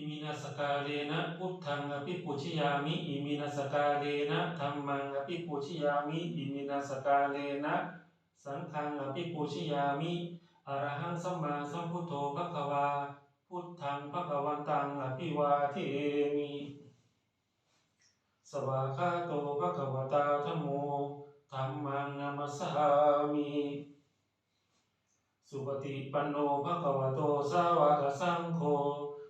อิมินาสกาเลนะพุทธังอภิปุชยามิอิมินาสกาเลนะธัมมังอภิปุชยามิอิมินาสกาเลนะสังฆังอภิปุชยามิอรหังสัมมาสัมพุทโธภะคะวา พุทธังภะคะวันตังอภิวาเทมิสวากขาโตภะคะวตาธโมธัมมังนามัสสามิสุปฏิปันโนภะคะวโตสาวกสังโฆ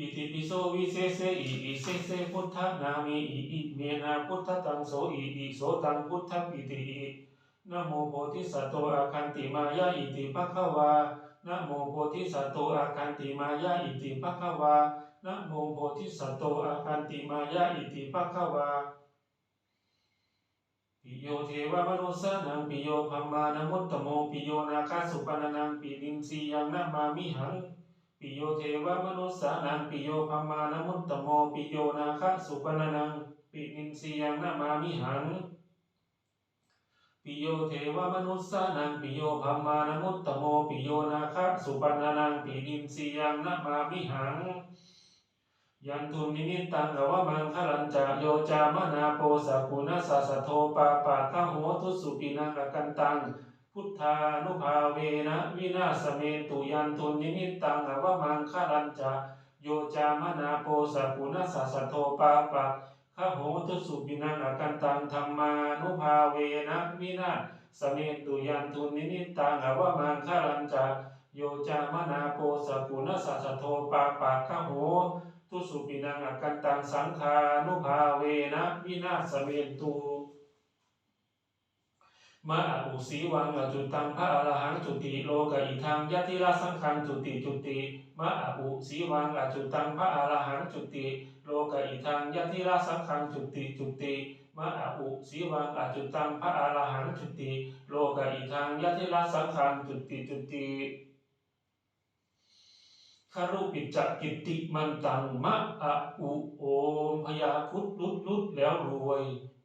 อิติปิโสวิเศษอิอิเศษพุทธนามิอิอิเมนะพุทธตังโสอิอิโสตังพุทธปิติอินะโมโพธิสัตว์โตอาคันติมายาอิติภะคะวานะโมโพธิสัตว์โตอาคันติมายาอิติภะคะวานะโมโพธิสัตว์โตอาคันติมายาอิติภะคะวาปิโยเทวมนุสานังปิโยพัมมานมุตตโมปิโยนาคาสุปนนังปิลินสียังนะมามิหัง ปิโยเทวมนุสสานังปิโยพัมมานมุตตโมปิโยนาคะสุปนนังปินินสียังนามามิหังปิโยเทวมนุสสานังปิโยพัมมานมุตตโมปิโยนาคะสุปนนังปินินสียังนามามิหังยันทุนิมิตตังกวมังคลันจะโยจามนาโปสกุณสัสะโทปาปะทะโหทุสุปินังกกันตัง พุทธานุภาเวนะวินาสเมตุยันตุนิมิตตังอวมังคลันจะโยจามนาโปสกุณสัสโทปาปะขะโหตุสุปินังอกันตังธรรมานุภาเวนะวินาสเมตุยันตุนิมิตตังอวมังคลันจะโยจามนาโปสกุณสัสโทปาปะขะโหตุสุปินังอกันตังสังฆานุภาเวนะวินาสเมตุ มะอะอุสีวังอะจุตังพระอรหังจุติโลกอิทังยะทิราสังขังจุติจุติมะอะอุสีวังอะจุตังพระอรหังจุติโลกอิทังยะทิราสังขังจุติจุติมะอะอุสีวังอะจุตังพระอรหังจุติโลกอิทังยะทิราสังขังจุติจุติคารุปิจจกิตติมันตังมะอะอุโอมพยาคุดลุดลุดแล้วรวย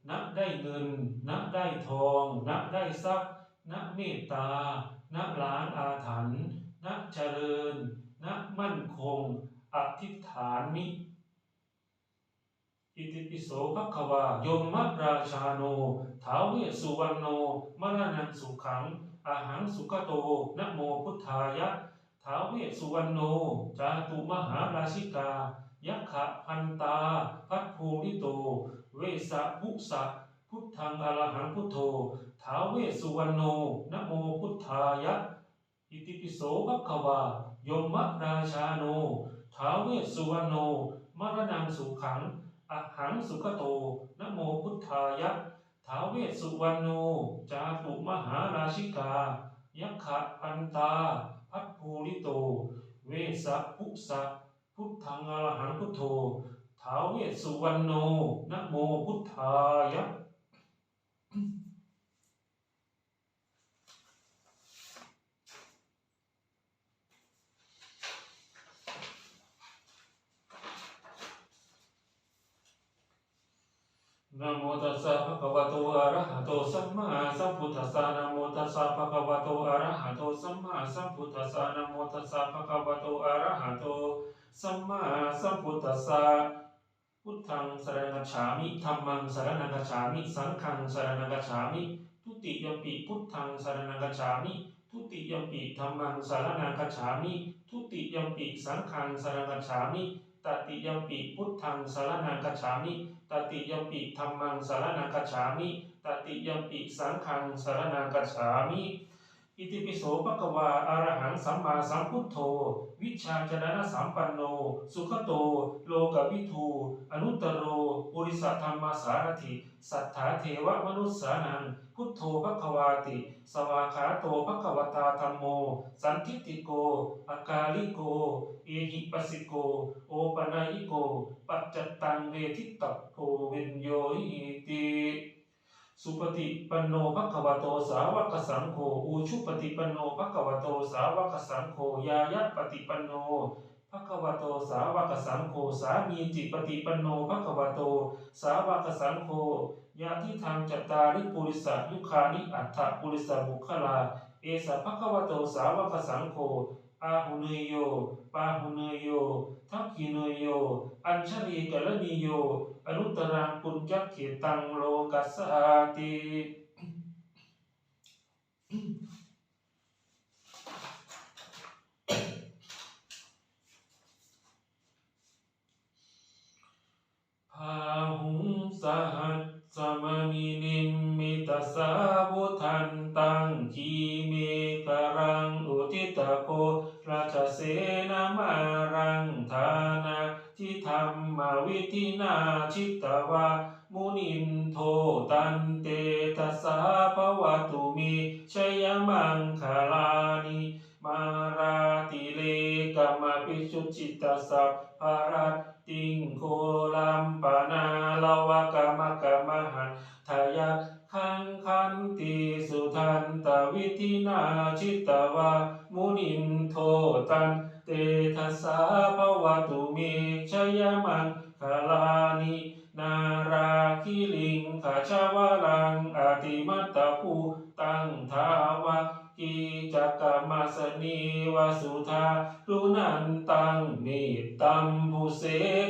นัได้เงินนัได้ทองนัได้ทรัพย์นัเมตตานัล้างอาถรรพ์นัเจริญนัมั่นคง อธิษฐานมิ อิติปิโสภควายมมราชาโนท้าวเวสสุวรรณโนมรณังสุขัง อาหังสุขโตนโมพุทธายะท้าวเวสสุวรรณโน จาตุมหาราชิกา ยักขะพันตา พัทภูริโต เวสะภุสะพุทธังอรหังพุทโธท้าเวสุวรรณโนนะโมพุทธายะ อิติปิโสภควายมราชาโนท้าเวสุวรรณโนมรณังสุขังอหังสุขโตนะโมพุทธายะท้าเวสสุวรรณโน จาตุมหาราชิกา ยักขะพันตา พัทภูริโต เวสะภุสะ พุทธังอรหังพุทโธท้าวเวสสุวรรณโนนะโมพุทธายะนะโมตัสสะภะคะวะโตอะระหะโตสัมมาสัมพุทธัสสะนะโมตัสสะภะคะวะโตอะระหะโตสัมมาสัมพุทธัสสะนะโมตัสสะภะคะวะโตอะระหะโต สัมมาสัมพุทธัสสะพุทธังสรณังคัจฉามิธัมมังสรณังคัจฉามิ สังฆังสรณังคัจฉามิ ทุติยมปิพุทธังสรณังคัจฉามิ ทุติยมปิธัมมังสรณังคัจฉามิ ทุติยมปิสังฆังสรณังคัจฉามิ ตติยมปิพุทธังสรณังคัจฉามิ ตติยมปิธรรมังสารนังกัจฉามิ ตติยมปิสังฆังสารนังกัจฉามิ อิติปิโสภะคะวาอรหังสัมมาสัมพุทโธ วิชาจรณะสัมปันโน สุขโต โลกวิทูอนุตตโร ปุริสัทธรรมสารถิ สัทธาเทวมนุสสานัง พุทโธภคะวาติ สวาขาโตภคะวตาธรรมโม สันทิฏฐิโก อากาลิโก เอหิปัสสิโก โอปนายโก ปัจจตังเวทิตตโพวินโยหิติ สุปฏิปันโนภควโตสาวกสังโฆอุชุปฏิปันโนภควโตสาวกสังโฆยายะปฏิปันโนภควโตสาวกสังโฆสามีจิปฏิปันโนภควโต สาวกสังโฆยาทิทางจัตตาริปุริสยุคานิอัฏฐปุริสบุคลา เอสะภควโตสาวกสังโฆ อาหุเนยโย ปาหุเนยโย ทักขิเนยโย อัญชลีกัลนิโย อนุตรังปุญจักเขตังโลกัสสาติพาหุงสหัสสมมินิมมิตสสาวุทันตังคีเมกรังอุ ทิตโกราชเสนามารังธานาทิธรรมวิธินาชิตวามุนินโทตันเตทัสสาภวตุมิชยมังคลานิมาราติเลกามปิชุจิตตสัพพารัตติงโคลัมปนาลาวกามกามหันทายะขังคั นติสุทันตวิธินาชิตวามุนินโทตันเตทัสสาภวตุเมชยมังคลานินาราคิลิงขชาวรังอติมัตตภูตังทาวะกิจักกมมัสนีวสุธารุนันตังเมตตัมภูเส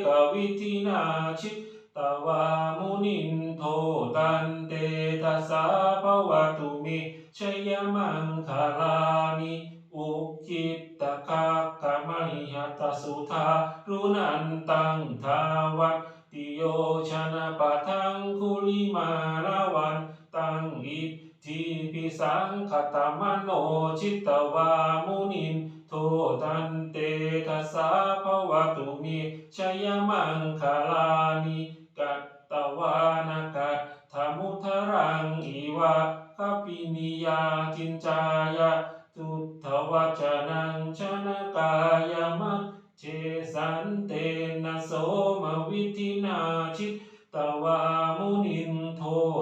กวิธินาชิต ตวามุนินโทตันเตทัสสะภวตุเมชยมังคลานิอุคิตตะคากะมหิหัตสุธารุนันตังทาวัตติโยชนะปะทังคุลิมาลาวันตังอิทธิปิสังคตมโนชิตตวามุนินโทตันเตทัสสะภวตุมิชยมังคลานิ กัตตวานกัตถมุทรังอีวะคปินิยาจินจายะทุตถวัจนังชนะกายมัตเชสันเตนะโสมวิธินาชิตตวามุนินโท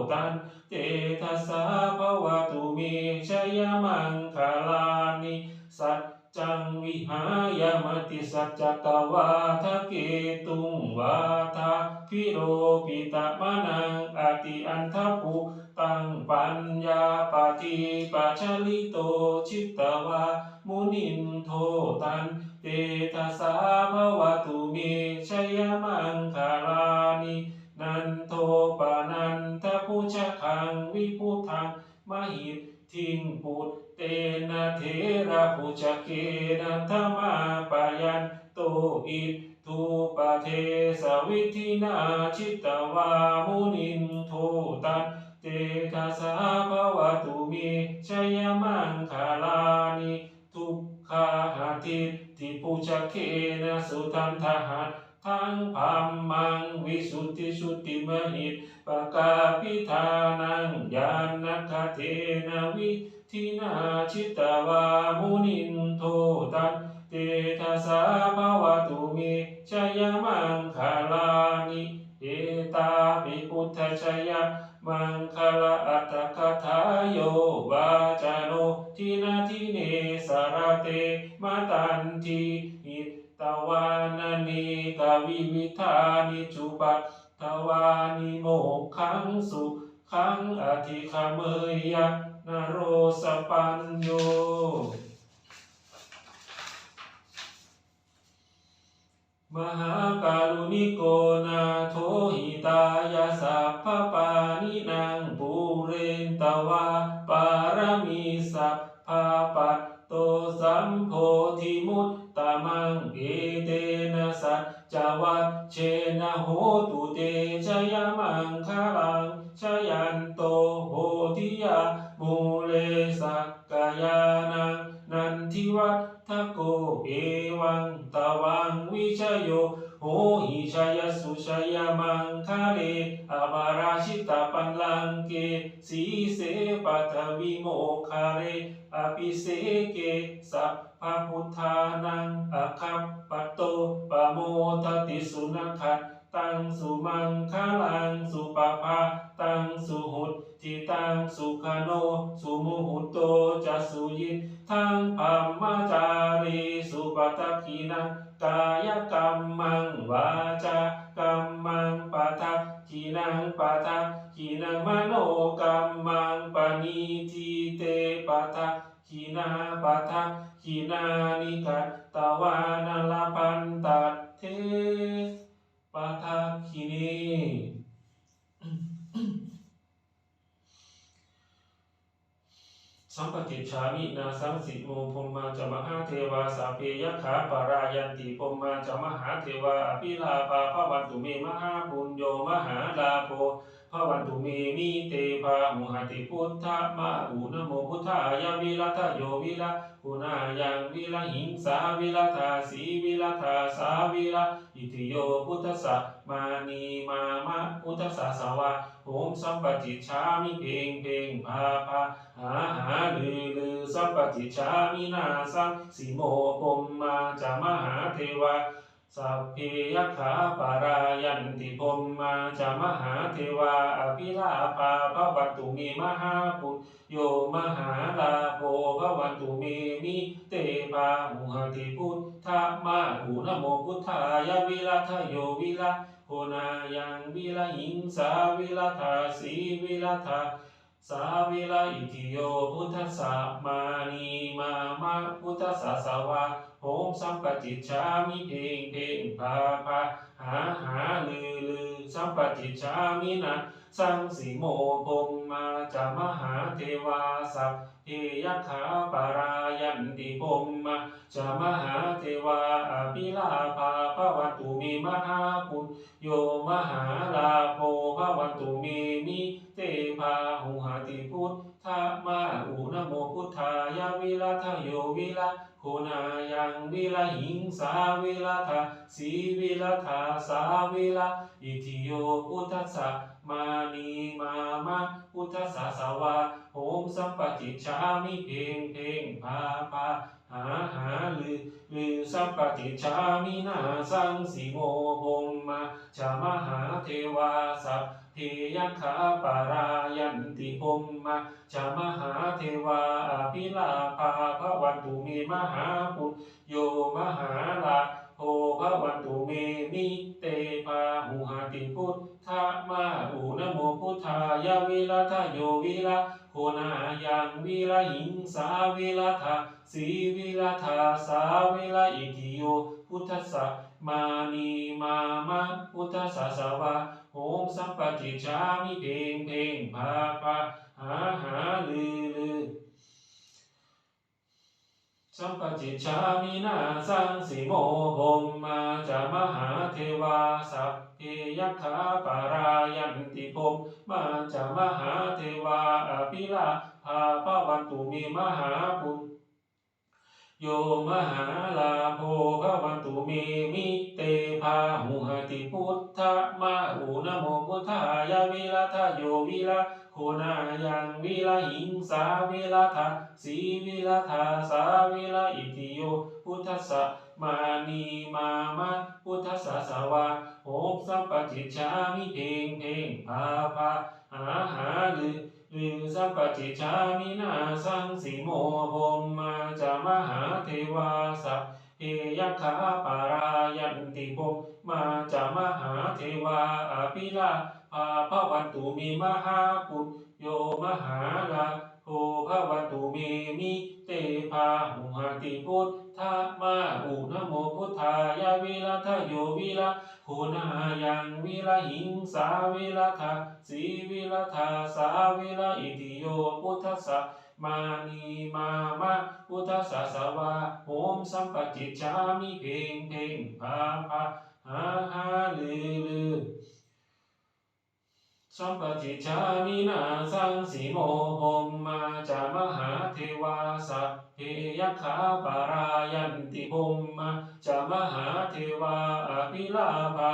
ตันเตทัสสะภวตุมิชยมังคลานิสัจ จังวิหายมติสัจจกวาทะเกตุงวาทะพิโรปิตะมะนังอติอันทภูตังปัญญาปฏิปัชลิโตชิตตวามุนินโทตันเตทัสสะภวตุเมชยมังคาลานินันโทปานันทพุชะคังวิพุทังมหิต ทิงปุตเตนะเทระปุจเกนะธรรมาปายันโตอิทูปะเทสวิธินาชิตตวามุนินโทตันเตทัสสะภวตุเมชยมังคาลานิทุกขาหาทิติปุจเกนะสุทันทหัน ทั้งพัมมังวิสุทธิสุทธิมหิตปะกาพิธานังยานนัคเทนวิทินาชิตวามุนินโทตันเตทัสสะภวตุเมชยมังคลานิเอตาปิพุทธชยมังคลาอัตถคทาโยวาจาโนทินาทิเนสารเตมาตันที วานานิกวิวิธานิจุปัตทวานิโมขังสุขังอธิคเมยยะนโรสปัญโยมหาการุณิโกนาโทหิตายาสัพพปานินางปูเรนตวา เชนะโหตุเตชยมังคลังชยันโตโหติยามูเลสักกายานังนันทิวัฒโกเอวังตวังวิชโยโหหิชยสุชยมังคาเล สีเสปัทวิโมคาเรอภิเสเกสัพพพุทธานังอาคัปปโตปะโมทติสุนัคขตังสุมังคลังสุปภาตังสุหุตทิตังสุขโน สุมุหุโตจะสุยิทังพัมมจารีสุปตักขินังกายกรรมังวาจากรรมังปะทัก ขินังปะทักขินังมโนกรรมังปณิทิเตปะทักขินาปะทักขินานิกัตตวานาลปันตัดเทปะทักขินี สัมปติชามินาสังสิโมพมมาจมหาเทวาสาเพยขาปารายันติพมมาจมหาเทวาอภิลาภาพวันตุเมมหาปุญโยมหาลาโภ ภวันตุเมมิเตภามุหติพุทธะมะอุนโมพุทธายาวิรัตโยวิระปุนายังวิระหิงสาวิรัตาสีวิรัตาสาวิระอิติโยพุทธสะมานีมามะพุทธสสะสวะโหมสัมปติชามิเพงเพงพาพาหาหาลือลือสัพปจิชามินาสังสิโมปมมาจามหาเทวา สัพเพยขาปารายันติปมมาจามหาเทวาอภิลาภาภวัตุเมมหาปุญโยมหาลาโภภวัตุเมมิเตปามุหติพุทธมาอุนโมพุทธายาวิรัทโยวิระโหนายังวิระหิงสาวิรัทาสีวิรัทาสาวิลาอิติโยพุทธสสะมานีมามาพุทธสสะสวะ โหมสัมปจิชามิเพงเพงพาพาหาหาลือลือสัมปจิชามินะสังสิโมปมมาจามหาเทวาสัพเพยขาปารายันติปมมาจามหาเทวาอภิลาภาภวันตุเมมหาปุญโยมหาลาโภภวันตุเมมิเตภาหุหาติพุทธมาอุนโมพุทธายาวิรัทโยวิระโคนายังวิระหิงสาวิรัทสีวิรัทสาวิระอิทิโยพุทธสสะมานีมามะพุทธสสะสวะโหมสัมปจิชามิเพงเพงพาพาหาหาลือลือสัมปจิชามินาสังสิโมพมมาจามหาเทวาสัพ ทยขาปารายันติพมมาจามหาเทวาอภิลาภาภวันตุเมมหาปุญโยมหาลาโภภวันตุเมมิเตภาหุหาติพุทธะมาอุนโมพุทธายาวิรัทโยวิระโคนายังวิระหิงสาวิรัทสีวิรัทสาวิระอิติโยพุทธสสะ มานีมามะพุทธสสะสวะโหมสัมปติชามิเพงเพงพาพาหาหาลือลือสัมปติชามินาสังสิโมพมมาจามหาเทวาสัพเพยขาปารายันติพมมาจามหาเทวาอภิลาภาปวันตุเมมหาปุญ โยมหาลาโภภวันตุเมมิเตภาหุหติพุทธมาอุนโมพุทธายาวิรัทโยวิระโคนายังวิระหิงสาวิรัทสีวิรัทสาวิระอิติโยพุทธสสะมานีมามะพุทธสสะสวะโหมสัมปจิชามิเพงเพงพาพาหาหาลือ หรือสัพปจิชามินาสังสิโมพมมาจามหาเทวาสัพเอยขาปารายันติภูมาจามหาเทวาอภิลาภาภวันตุมีมหาปุญโยมหาลาโภภวันตุเมมิ เตภาหุหติพุทธมาอุนโมพุทธายาวิรัทโยวิระโคนายังวิระหิงสาวิรัทสีวิรัธาสาวิระอิติโยพุทธสสะมานีมามะพุทธสสะสวะโหมสัมปจิตชามิเพ่งเพ่งพาพาหาหาลือลือ สัมปจิชามินาสังสีโมพมมาจามหาเทวาสัพเพยขาปารายันติพมมาจามหาเทวาอภิลาภา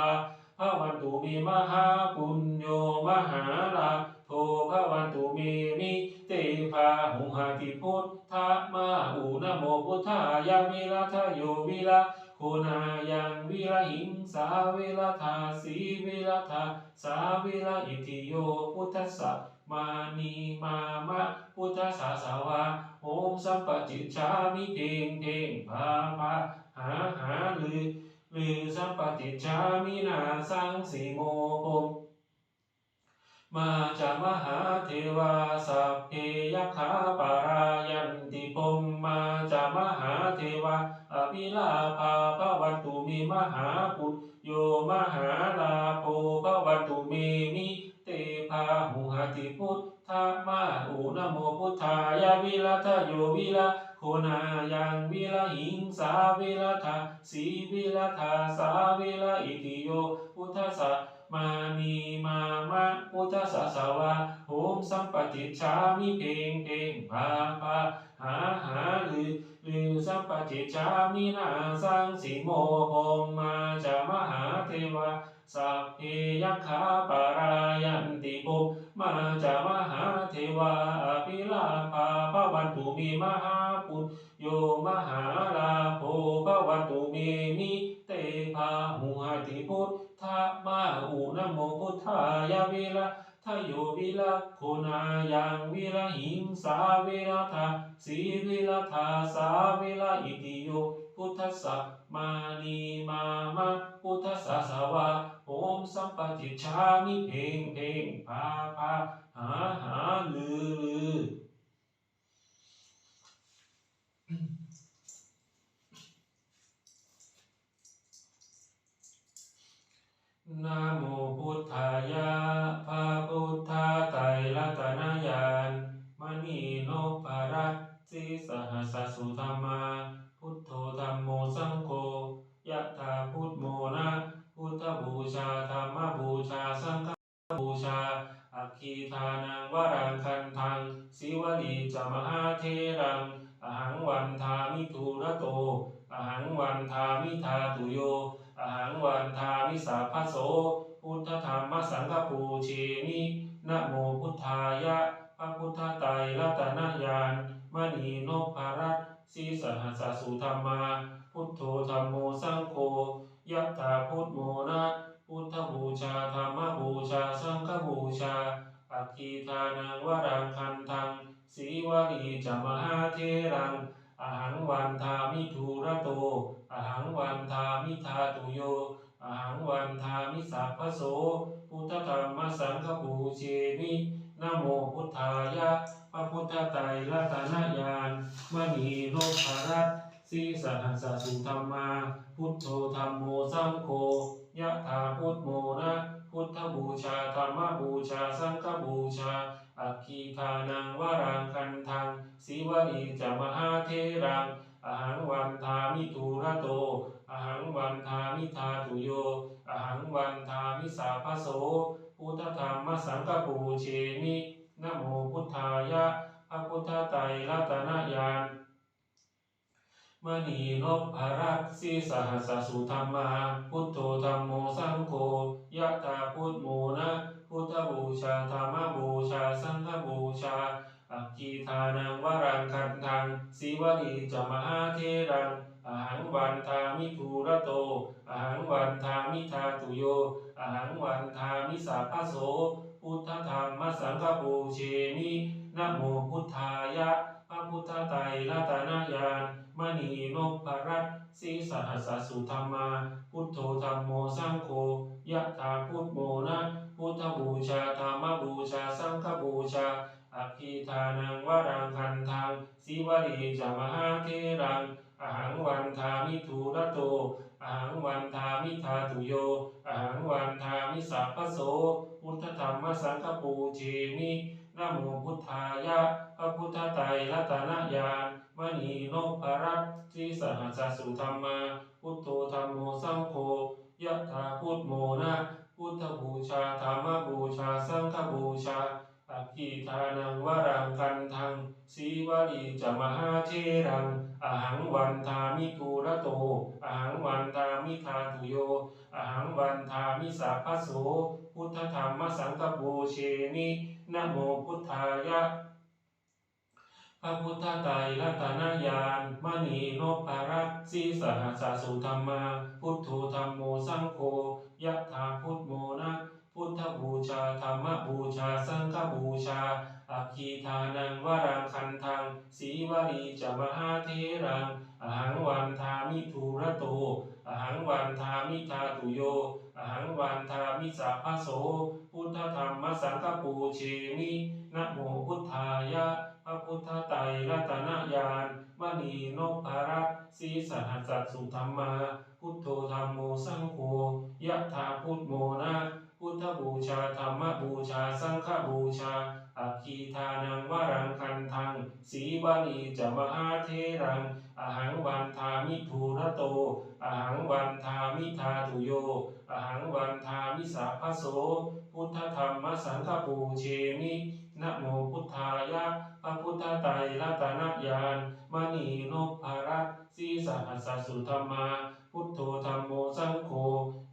ภวันตุเมมหาปุญโยมหาลาโภภวันตุเมมิเตภาหุหาติพุทธมาอุนโมพุทธายาวิรัทโยวิระโคนายังวิรละหิงสาวิละทาสีวิละทาสาวิละอิติโยพุทธสสะมานีมามะพุทธสาสาวาโอมสัมปจิจฉามิเพงเพงพาพาหาหาลือลือสัมปจิจฉามินาสังสีโมภมมาจามหาเทวาสัพเพยคขาปารายันติปมมาจามหาเทวาอภิลาภา มหาปุตโยมหาลาโภกวัตุเมมิเตภาหุหติพุทธามาอุนโมพุทธายาวิรัตโยวิระโคนายังวิระหิง สาวิรัตาสีวิรัตาสาวิรอิติโย พุทธสะมานีมามะพุทธสสาวาโหมสัมปติชามิเพงเพงพาพาหาหาลือลือสัมปติชามินาสังสีโมโมมาจามหาเทวาสัพเพยัคขาปารายันติปุมาจามหาเทวาอภิลาภาภวันตุมีมหาุโยมหาลาโภภวัตุเมมิเตภาหุหติพุทธะมาอุนะโมพุทธายาวิระทโยวิระโคนายังวิระหิงสาวิระทาสีวิระทาสาวิระอิติโยพุทธสสะมานีมามะพุทธสสะสาวาโอมสัมปติชามิเพงเพงพาพาหาหาลือลือ นะโมพุทธายะพระพุทธาไตรรัตนญาณมณีโนภรัตสิสหัสสุธรรมา พุทโธธรรมโมสังโฆยะถาพุทโมนะพุทธบูชาธรรมบูชาสังฆบูชาอัคคีทานังวรังคันทังสิวลีจมหาเทรังอหังวันทามิทุระโตอหังวันทามิทาตุโย อหังวันทามิสัพพโส พุทธธรรมสังฆปูเชมินะโมพุทธายะพระพุทธไตรรัตนญาณมณีนพรัตสีสหัสสุธรรมา พุทโธธรรมโมสังโฆยะถาพุทโมนะพุทธบูชาธรรมบูชาสังฆบูชาอัคคีทานังวรังคันทังสีวลีจมหาเทรัง อหังวันทามิทุระโตอหังวันทามิทาตุโยอหังวันทามิสัพพโสพุทธธรรมสังฆบูเชมินโมพุทธายะพระพุทธไตรรัตนญาณมณีโลภรัตสีสหัสสุธรรมา พุทโธธรรมโมสังโฆยะถาพุทโมนะ พุทธบูชาธรรมบูชาสังฆบูชา อัคคีทานังวรังคันทังสีวลีจมหาเทรังอหังวันทามิทุระโตอหังวันทามิทาตุโยอหังวันทามิสาพโสพุทธธรรมสังฆปูเชมินะโมพุทธายะพระพุทธไตรรัตนญาณมณีนพรัตสีสหัสสุธรรมา พุทโธธรรมโมสังโฆยะตาพุทโมนะ พุทธบูชาธรรมบูชา สังฆบูชา อักขีทานังวรังคันทังสีวลีจมหาเทรังอหังวันทามิภูระโตอหังวันทามิทาตุโยอหังวันทามิสาพโส พุทธธรรมสังฆปูเชมินะโมพุทธายะพระพุทธไตรรัตนญาณมณีนพรัตสีสหัสสุธรรมา พุทโธธรรมโมสังโฆยะถาพุทโมนะพุทธบูชาธรรมบูชาสังฆบูชาอภิธานังวรังคันทังสีวลีจามหาเทรังอหังวันทามิทุระโต อหังวันทามิทาตุโยอหังวันทามิสัพพโสพุทธธรรมสังฆปูเชมินะโมพุทธายะพระพุทธไตรรัตนญาณมณีนพรัตน์สีสหัสสุธรรมา พุทโธธรรมโมสังโฆยะถาพุทโมนะพุทธบูชาธรรมบูชาสังฆบูชา อัคคีทานังวรังคันทังสีวลีจมหาเทรังอหังวันทามิทุระโตอหังวันทามิทาตุโยอหังวันทามิสัพโสพุทธธรรมสังฆบูเชมินะโมพุทธายะพระพุทธไตรรัตนญาณมณีนพรัตสีสหัสสุธรรมา พุทโธธรรมโมสังโฆยะถาพุทโมนะ พุทธบูชาธรรมบูชา สังฆบูชา อัคคีทานังวรังคันทังสีวลีจมหาเทรัง อหังวันทามิทูระโต อหังวันทามิทาตุโย อหังวันทามิสัพพโส พุทธธรรมสังฆปูเชมินะโมพุทธายะพระพุทธไตรรัตนญาณมณีนพรัตสีสหัสสุธรรมา พุทโธธรรมโมสังโฆยะถาพุทโมนะ พุทธบูชาธรรมบูชา สังฆบูชา อัคคีทานังวรังคันทัง สีวลีจะมหาเทรัง อหังวันทามิภูรโต อหังวันทามิทาตุโย อหังวันทามิสัพพโส พุทธธรรมสังฆปูเชมินะโมพุทธายะพระพุทธไตรรัตนญาณมณีนพรัตสีสหัสสุธรรมา พุทโธธรรมโมสังโฆ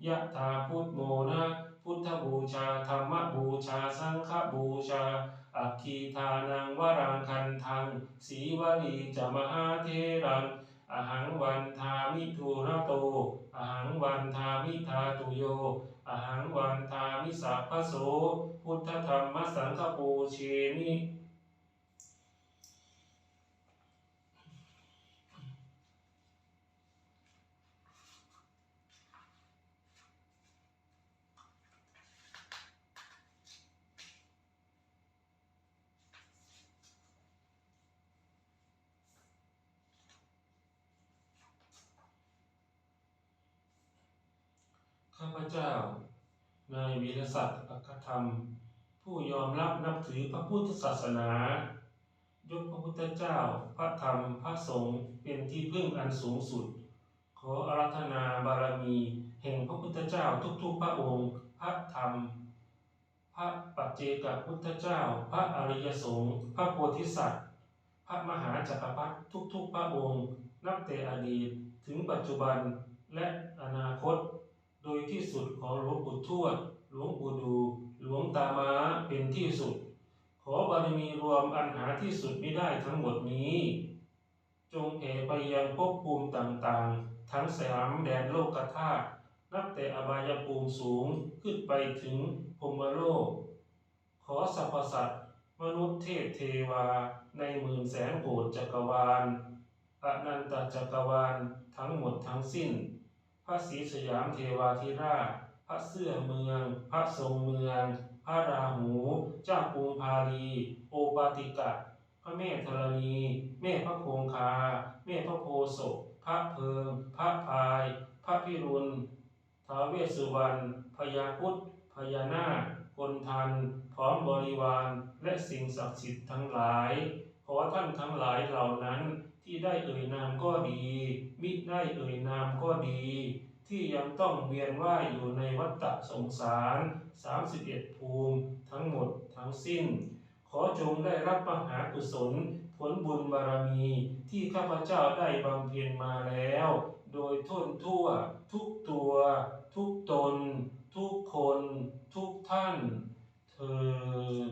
ยะถาพุทโมนะ พุทธบูชาธรรมบูชาสังฆบูชา อัคคีทานังวรังคันทังสีวลีจะมหาเทรังอหังวันทามิทูระโตอหังวันทามิทาตุโยอหังวันทามิสัพพโสพุทธธรรมสังฆปูเชมิ ข้าพเจ้า นายวีรศักดิ์อัคธรรม ผู้ยอมรับนับถือพระพุทธศาสนายกพระพุทธเจ้า พระธรรม พระสงฆ์เป็นที่พึ่งอันสูงสุด ขออารัธนาบารมี แห่งพระพุทธเจ้าทุกๆพระองค์ พระธรรม พระปัจเจกพุทธเจ้า พระอริยสงฆ์ พระโพธิสัตว์ พระมหาจักรพรรดิทุกๆพระองค์ นับแต่อดีตถึงปัจจุบันและอนาคต โดยที่สุดของหลวงปู่ทวด หลวงปู่ดู หลวงตามาเป็นที่สุด ขอบารมีรวมอันหาที่สุดไม่ได้ทั้งหมดนี้ จงแผ่ไปยังภพภูมิต่างๆ ทั้งสามแดนโลกธาตุนับแต่อบายภูมิสูงขึ้นไปถึงพมโลก ขอสรรพสัตว์มนุษย์เทพเทวา ในหมื่นแสนโกฏจักรวาลอนันตจักรวาลทั้งหมดทั้งสิ้น พระศรีสยามเทวาธิราช พระเสื้อเมือง พระทรงเมือง พระราหู เจ้ากรุงพาลีโอปาติกะ พระแม่ธรณี แม่พระโคงคา แม่พระโพศพพระเพิง พระพาย พระพิรุณท้าเวสสุวรรณพญาครุดพญานาคคนทัน พร้อมบริวาร และสิ่งศักดิ์สิทธิ์ทั้งหลาย ขอท่านทั้งหลายเหล่านั้นที่ได้เอ่ยนามก็ดี มิได้เอ่ยนามก็ดี ที่ยังต้องเวียนว่ายอยู่ในวัฏฏะสงสาร 31 ภูมิ ทั้งหมดทั้งสิ้น ขอจงได้รับมหากุศล ผลบุญบารมีที่ข้าพเจ้าได้บำเพ็ญมาแล้ว โดยทุนทั่ว ทุกตัว ทุกตน ทุกคน ทุกท่านเทิน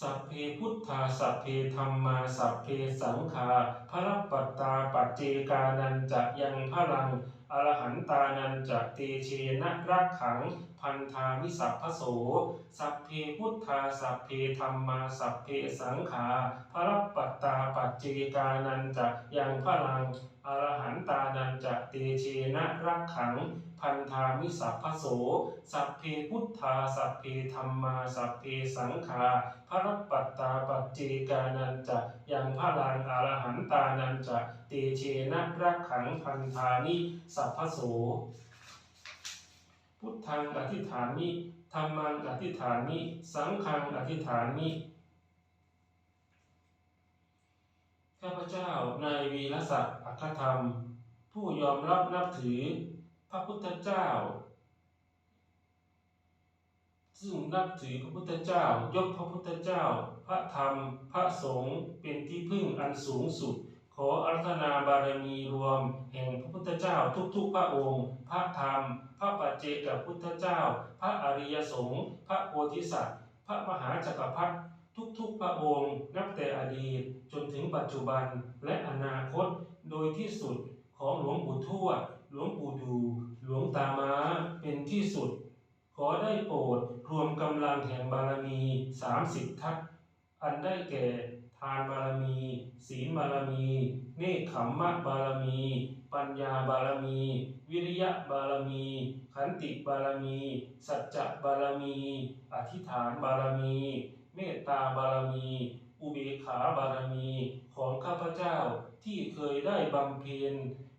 สัพเพพุทธาสัพเพธรรมาสัพเพสังฆาพระปัตตาปัจเจกานันจะยังพลังอรหันตานันจะเตเชนะรักขัง พันธามิสัพพโส สัพเพพุทธาสัพเพธรรมาสัพเพสังฆาพระปัตตาปัจเจกานันจะยังพลังอรหันตานันจะเตเชนะรักขัง พันธามิสัพพโส สัพเพพุทธาสัพเพธรรมาสัพเพสังฆาพระปัตตาปัจเจกานันจะยังพลังอรหันตานันจะเตเชนะรักขังพันธานิสัพพโส พุทธังอธิษฐานิธรรมังอธิษฐานิสังฆังอธิษฐานิข้าพเจ้านายวีรศักดิ์อัคธรรม ผู้ยอมรับนับถือพระพุทธเจ้า ซึ่งนับถือพระพุทธเจ้ายกพระพุทธเจ้า พระธรรม พระสงฆ์เป็นที่พึ่งอันสูงสุด ขออารัธนาบารมีรวม แห่งพระพุทธเจ้าทุกๆพระองค์ พระธรรม พระปัจเจกพุทธเจ้า พระอริยสงฆ์พระโพธิสัตว์ พระมหาจักรพรรดิทุกๆพระองค์ นับแต่อดีตจนถึงปัจจุบันและอนาคต โดยที่สุดของหลวงปู่ทวดหลวงปู่ดู หลวงตามาเป็นที่สุด ขอได้โปรดรวมกำลังแห่งบารมีสามสิบทัศน์อันได้แก่านบารมี ศีลบารมี เนคขมมะบารมี ปัญญาบารมี วิริยะบารมี ขันติบารมี สัจจะบารมี อธิษฐานบารมี เมตตาบารมี อุเบกขาบารมีของข้าพเจ้าที่เคยได้บำเพ็ญ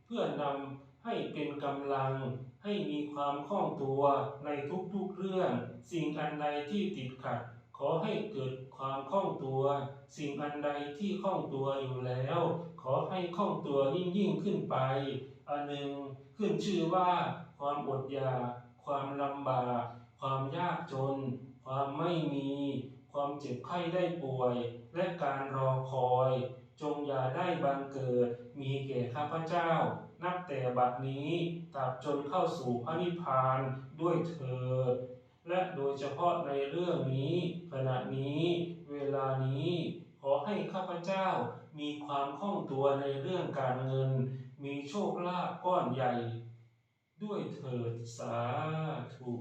เพื่อนำให้เป็นกำลังให้มีความคล่องตัวในทุกๆเรื่อง สิ่งอันใดที่ติดขัด ขอให้เกิด ความคล่องตัว สิ่งอันใดที่คล่องตัวอยู่แล้ว ขอให้คล่องตัวยิ่งยิ่งขึ้นไป อันหนึ่งขึ้นชื่อว่า ความอดอยาก ความลำบาก ความยากจน ความไม่มี ความเจ็บไข้ได้ป่วย และการรอคอย จงอย่าได้บังเกิด มีแก่ข้าพเจ้า นับแต่บัดนี้ตราบจนเข้าสู่พระนิพพานด้วยเถิด และโดยเฉพาะในเรื่องนี้ ขณะนี้ เวลานี้ ขอให้ข้าพเจ้ามีความคล่องตัวในเรื่องการเงิน มีโชคลาภก้อนใหญ่ ด้วยเถิดสาธุ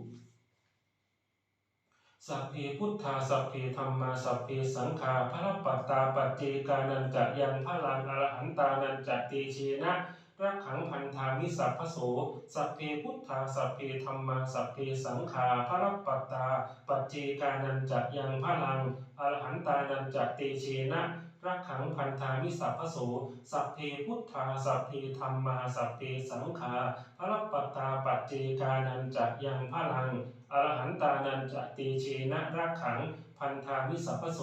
สัพเพพุทธาสัพเพธรรมาสัพเพสังฆาพระปัตตาปัจเจกานันจะยังพระลังอรหันตานันจะเตเชนะ รักขังพันธามิสัพพโส สัพเพพุทธาสัพเพธรรมาสัพเพสังฆาพระปัตตา ปัจเจกานันจะยังพลังอรหันตานันจะเตเชนะรักขังพันธามิสัพพโส สัพเพพุทธาสัพเพธรรมาสัพเพสังฆาพระปัตตาปัจเจกานันจะยังพลังอรหันตานันจะเตเชนะรักขังพันธามิสัพพโส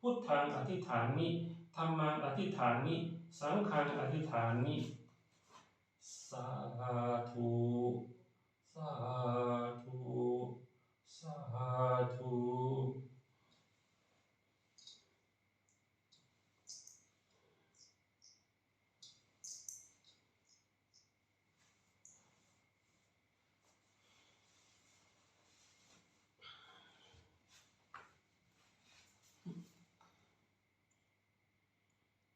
พุทธังอธิฐานมิธรรมังอธิฐานมิ สังฆังอธิฐานมิ สาธุสาธุสาธุ